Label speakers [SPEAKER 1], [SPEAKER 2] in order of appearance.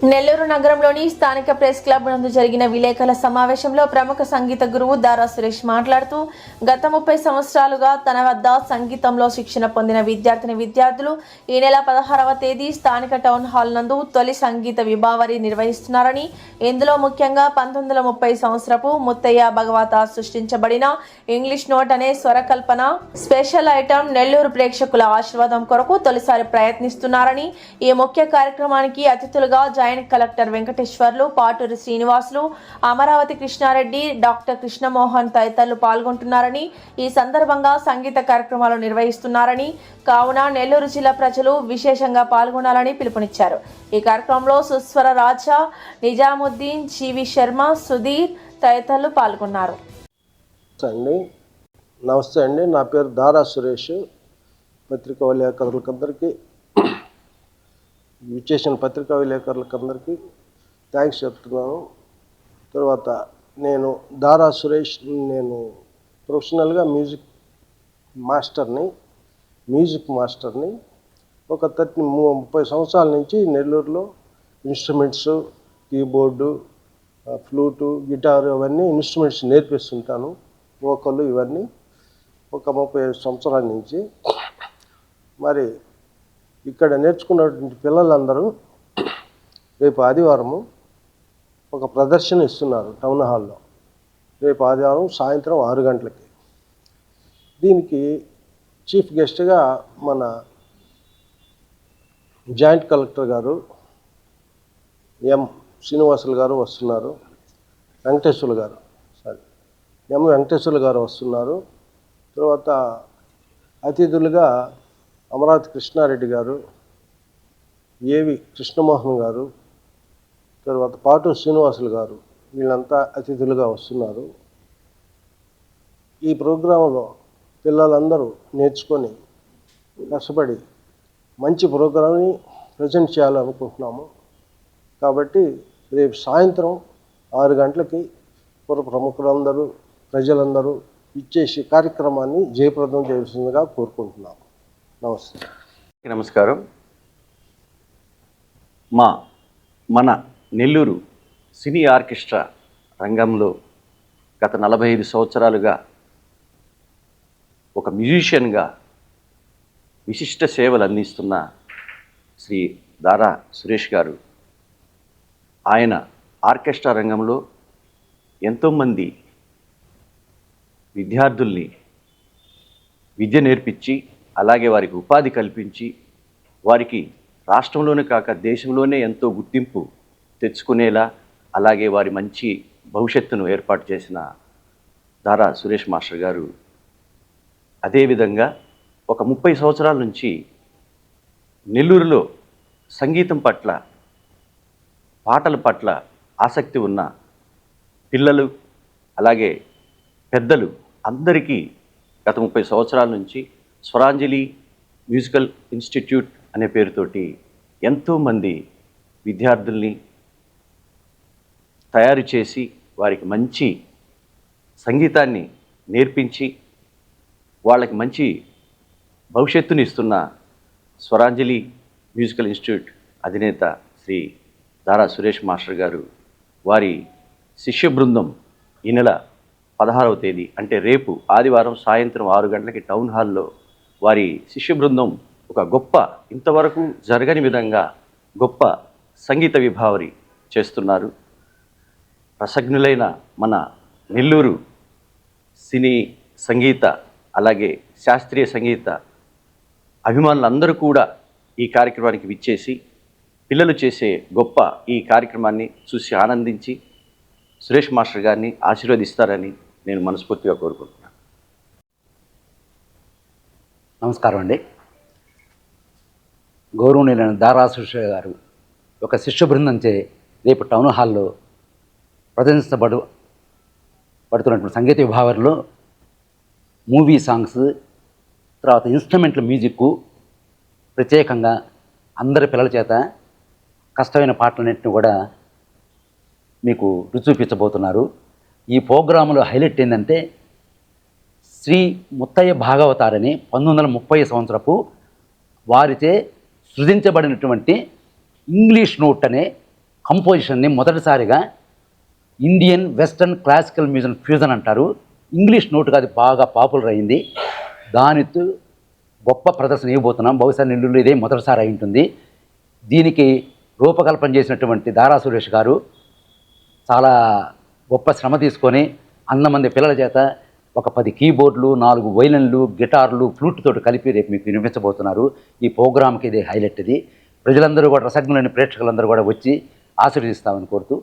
[SPEAKER 1] నెల్లూరు నగరంలోని స్థానిక press club నందు జరిగిన విలేకరుల సమావేశంలో ప్రముఖ సంగీత గురువు దారా సురేష్ మాట్లాడుతూ గత ముప్పై సంవత్సరాలుగా తన వద్ద సంగీతంలో శిక్షణ పొందిన విద్యార్థిని విద్యార్థులు ఈ నెల పదహారవ తేదీ స్థానిక టౌన్ హాల్ నందు తొలి సంగీత విభావరి నిర్వహిస్తున్నారని ఇందులో ముఖ్యంగా పంతొమ్మిది వందల ముప్పై సంవత్సరపు ముత్తయ్య భగవత సృష్టించబడిన ఇంగ్లీష్ నోట్ అనే స్వరకల్పన స్పెషల్ ఐటమ్ నెల్లూరు ప్రేక్షకుల ఆశీర్వాదం కొరకు తొలిసారి ప్రయత్నిస్తున్నారని ఈ ముఖ్య కార్యక్రమానికి అతిథులుగా joint collector Venkateswarlu Paturi Srinivasulu Amaravati Krishna Reddy doctor Krishnamohan తదితరులు పాల్గొంటున్నారని ఈ సందర్భంగా సంగీత కార్యక్రమాలు నిర్వహిస్తున్నారని కావున నెల్లూరు జిల్లా ప్రజలు విశేషంగా పాల్గొనాలని పిలుపునిచ్చారు. ఈ కార్యక్రమంలో సుస్వర రాజా నిజాముద్దీన్ జీవి శర్మ సుధీర్ తదితరులు పాల్గొన్నారు.
[SPEAKER 2] నమస్తే అండి. నమస్తే అండి. నా పేరు దారా సురేష్. పత్రికా విలేకరులకందరికీ విచ్చేసిన పత్రికా విలేకరులకు అందరికీ థ్యాంక్స్ చెప్తున్నాను. తర్వాత నేను దారా సురేష్ నేను ప్రొఫెషనల్గా మ్యూజిక్ మాస్టర్ని మ్యూజిక్ మాస్టర్ని ఒక థర్టీ ముప్పై సంవత్సరాల నుంచి నెల్లూరులో ఇన్స్ట్రుమెంట్స్ కీబోర్డు ఫ్లూటు గిటార్ అవన్నీ ఇన్స్ట్రుమెంట్స్ నేర్పిస్తుంటాను వోకలు ఇవన్నీ ఒక ముప్పై సంవత్సరాల నుంచి. మరి ఇక్కడ నేర్చుకున్నటువంటి పిల్లలందరూ రేపు ఆదివారము ఒక ప్రదర్శన ఇస్తున్నారు టౌన్ హాల్లో. రేపు ఆదివారం సాయంత్రం ఆరు గంటలకి. దీనికి చీఫ్ గెస్ట్గా మన జాయింట్ కలెక్టర్ గారు ఎం శ్రీనివాసులు గారు వస్తున్నారు. వెంకటేశ్వర్లు గారు సారీ ఎం వెంకటేశ్వర్లు గారు వస్తున్నారు. తర్వాత అతిథులుగా అమరావతి కృష్ణారెడ్డి గారు ఏవి కృష్ణమోహన్ గారు తర్వాత పాటు శ్రీనివాసులు గారు వీళ్ళంతా అతిథులుగా వస్తున్నారు. ఈ ప్రోగ్రాంలో పిల్లలందరూ నేర్చుకొని కష్టపడి మంచి ప్రోగ్రాంని ప్రజెంట్ చేయాలనుకుంటున్నాము. కాబట్టి రేపు సాయంత్రం ఆరు గంటలకి పుర ప్రముఖులందరూ ప్రజలందరూ ఇచ్చేసి కార్యక్రమాన్ని జయప్రదం చేయాల్సిందిగా కోరుకుంటున్నాము. నమస్తే.
[SPEAKER 3] నమస్కారం. మా మన నెల్లూరు సినీ ఆర్కెస్ట్రా రంగంలో గత నలభై ఐదు సంవత్సరాలుగా ఒక మ్యూజిషియన్గా విశిష్ట సేవలు అందిస్తున్న శ్రీ దారా సురేష్ గారు. ఆయన ఆర్కెస్ట్రా రంగంలో ఎంతోమంది విద్యార్థుల్ని విద్య నేర్పించి అలాగే వారికి ఉపాధి కల్పించి వారికి రాష్ట్రంలోనే కాక దేశంలోనే ఎంతో గుర్తింపు తెచ్చుకునేలా అలాగే వారి మంచి భవిష్యత్తును ఏర్పాటు చేసిన దారా సురేష్ మాస్టర్ గారు. అదేవిధంగా ఒక ముప్పై సంవత్సరాల నుంచి నెల్లూరులో సంగీతం పట్ల పాటల పట్ల ఆసక్తి ఉన్న పిల్లలు అలాగే పెద్దలు అందరికీ గత ముప్పై సంవత్సరాల నుంచి స్వరాంజలి మ్యూజికల్ ఇన్స్టిట్యూట్ అనే పేరుతోటి ఎంతోమంది విద్యార్థుల్ని తయారు చేసి వారికి మంచి సంగీతాన్ని నేర్పించి వాళ్ళకి మంచి భవిష్యత్తుని ఇస్తున్న స్వరాంజలి మ్యూజికల్ ఇన్స్టిట్యూట్ అధినేత శ్రీ దారా సురేష్ మాస్టర్ గారు వారి శిష్య బృందం ఈ నెల పదహారవ తేదీ అంటే రేపు ఆదివారం సాయంత్రం ఆరు గంటలకి టౌన్ హాల్లో వారి శిష్య బృందం ఒక గొప్ప ఇంతవరకు జరగని విధంగా గొప్ప సంగీత విభావరి చేస్తున్నారు. ప్రసజ్ఞులైన మన నెల్లూరు సినీ సంగీత అలాగే శాస్త్రీయ సంగీత అభిమానులందరూ కూడా ఈ కార్యక్రమానికి విచ్చేసి పిల్లలు చేసే గొప్ప ఈ కార్యక్రమాన్ని చూసి ఆనందించి సురేష్ మాస్టర్ గారిని ఆశీర్వదిస్తారని నేను మనస్ఫూర్తిగా కోరుకుంటున్నాను.
[SPEAKER 4] నమస్కారం అండి. గౌరవనీయులైన దారాసుష గారు ఒక శిష్య బృందంచే రేపు టౌన్ హాల్లో ప్రదర్శించబడు పడుతున్నటువంటి సంగీత విభాగంలో మూవీ సాంగ్స్ తర్వాత ఇన్స్ట్రుమెంట్ల మ్యూజిక్ ప్రత్యేకంగా అందరి పిల్లల చేత కష్టమైన పాటలన్నింటినీ కూడా మీకు రుచి చూపించబోతున్నారు. ఈ ప్రోగ్రాంలో హైలైట్ ఏంటంటే శ్రీ ముత్తయ్య భాగవతారని పంతొమ్మిది వందల ముప్పై సంవత్సరపు వారిచే సృజించబడినటువంటి ఇంగ్లీష్ నోట్ అనే కంపోజిషన్ని మొదటిసారిగా Indian western classical museum fusion అంటారు. ఇంగ్లీష్ నోటుగా అది బాగా పాపులర్ అయింది. దానితో గొప్ప ప్రదర్శన ఇవ్వబోతున్నాం. బహుశా నెల్లూరులో ఇదే మొదటిసారి అయి ఉంటుంది. దీనికి రూపకల్పన చేసినటువంటి దారా సురేష్ గారు చాలా గొప్ప శ్రమ తీసుకొని అంతమంది పిల్లల చేత ఒక పది కీబోర్డ్లు నాలుగు వైలన్లు గిటార్లు ఫ్లూట్ తోటి కలిపి రేపు మీకు వినిపించబోతున్నారు. ఈ ప్రోగ్రామ్కి ఇది హైలైట్ ఇది. ప్రజలందరూ కూడా రసజ్ఞులైన ప్రేక్షకులందరూ కూడా వచ్చి ఆశీర్వదిస్తామని కోరుతూ